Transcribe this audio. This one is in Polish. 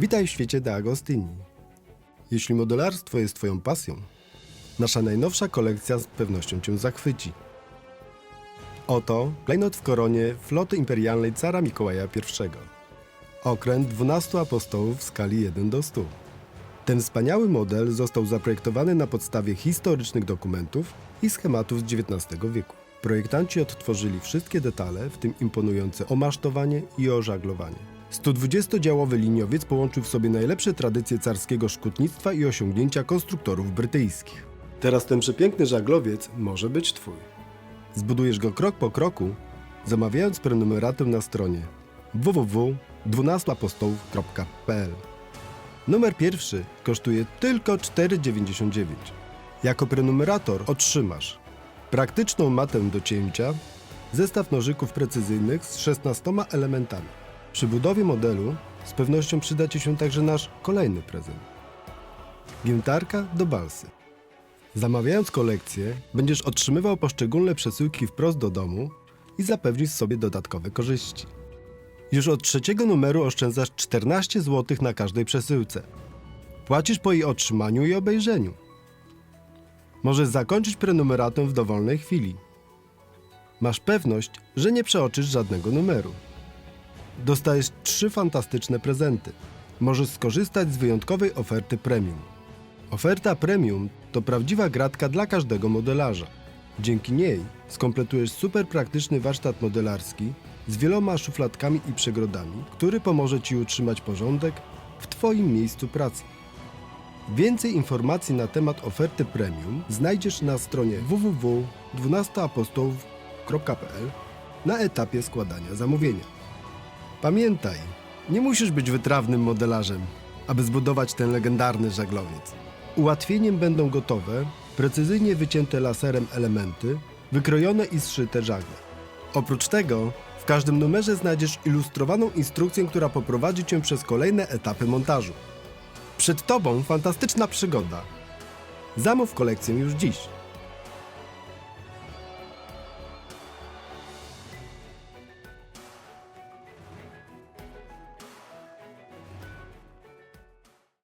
Witaj w świecie De Agostini. Jeśli modelarstwo jest Twoją pasją, nasza najnowsza kolekcja z pewnością Cię zachwyci. Oto klejnot w koronie floty imperialnej cara Mikołaja I. Okręt 12 apostołów w skali 1 do 100. Ten wspaniały model został zaprojektowany na podstawie historycznych dokumentów i schematów z XIX wieku. Projektanci odtworzyli wszystkie detale, w tym imponujące omasztowanie i ożaglowanie. 120-działowy liniowiec połączył w sobie najlepsze tradycje carskiego szkutnictwa i osiągnięcia konstruktorów brytyjskich. Teraz ten przepiękny żaglowiec może być Twój. Zbudujesz go krok po kroku, zamawiając prenumeratę na stronie www.12apostołów.pl. Numer pierwszy kosztuje tylko 4,99. Jako prenumerator otrzymasz praktyczną matę do cięcia, zestaw nożyków precyzyjnych z 16 elementami. Przy budowie modelu z pewnością przyda Ci się także nasz kolejny prezent. Giętarka do balsy. Zamawiając kolekcję, będziesz otrzymywał poszczególne przesyłki wprost do domu i zapewnisz sobie dodatkowe korzyści. Już od trzeciego numeru oszczędzasz 14 zł na każdej przesyłce. Płacisz po jej otrzymaniu i obejrzeniu. Możesz zakończyć prenumeratę w dowolnej chwili. Masz pewność, że nie przeoczysz żadnego numeru. Dostajesz trzy fantastyczne prezenty. Możesz skorzystać z wyjątkowej oferty premium. Oferta premium to prawdziwa gratka dla każdego modelarza. Dzięki niej skompletujesz super praktyczny warsztat modelarski z wieloma szufladkami i przegrodami, który pomoże Ci utrzymać porządek w Twoim miejscu pracy. Więcej informacji na temat oferty premium znajdziesz na stronie www.12apostołów.pl na etapie składania zamówienia. Pamiętaj, nie musisz być wytrawnym modelarzem, aby zbudować ten legendarny żaglowiec. Ułatwieniem będą gotowe, precyzyjnie wycięte laserem elementy, wykrojone i zszyte żagle. Oprócz tego, w każdym numerze znajdziesz ilustrowaną instrukcję, która poprowadzi Cię przez kolejne etapy montażu. Przed Tobą fantastyczna przygoda. Zamów kolekcję już dziś.